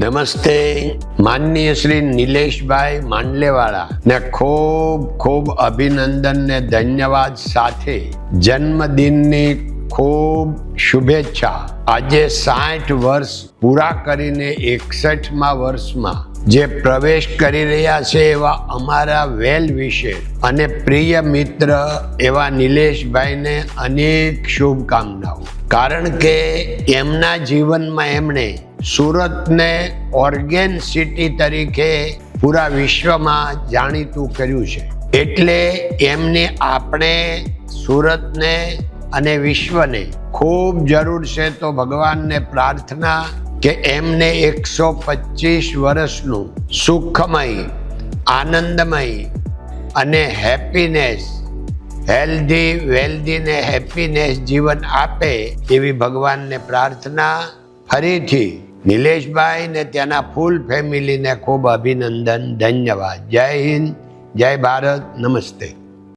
નમસ્તે. માનનીય શ્રી નિલેશભાઈ માંડલેવાળા. ને ખૂબ ખૂબ અભિનંદન ને ધન્યવાદ સાથે જન્મદિનની ખૂબ શુભેચ્છા. આજે સાઠ વર્ષ પૂરા કરીને એકસઠમાં વર્ષમાં જે પ્રવેશ કરી રહ્યા છે એવા અમારા વેલ વિશે અને પ્રિય મિત્ર એવા નિલેશભાઈને અનેક શુભકામનાઓ. કારણ કે એમના જીવનમાં એમણે સુરતને ઓર્ગેન સિટી તરીકે પૂરા વિશ્વમાં જાણીતું કર્યું છે. એટલે એમને આપણે સુરતને અને વિશ્વને ખૂબ જરૂર છે તો ભગવાનને પ્રાર્થના કે એમને એકસો પચીસ વર્ષનું સુખમય, આનંદમય અને હેપીનેસ હેલ્ધી વેલ્ધી ને હેપીનેસ જીવન આપે એવી ભગવાનને પ્રાર્થના ફરીથી નિલેશભાઈ ને ત્યાંના ફૂલ ફેમિલીને ખૂબ અભિનંદન, ધન્યવાદ. જય હિન્દ, જય ભારત, નમસ્તે.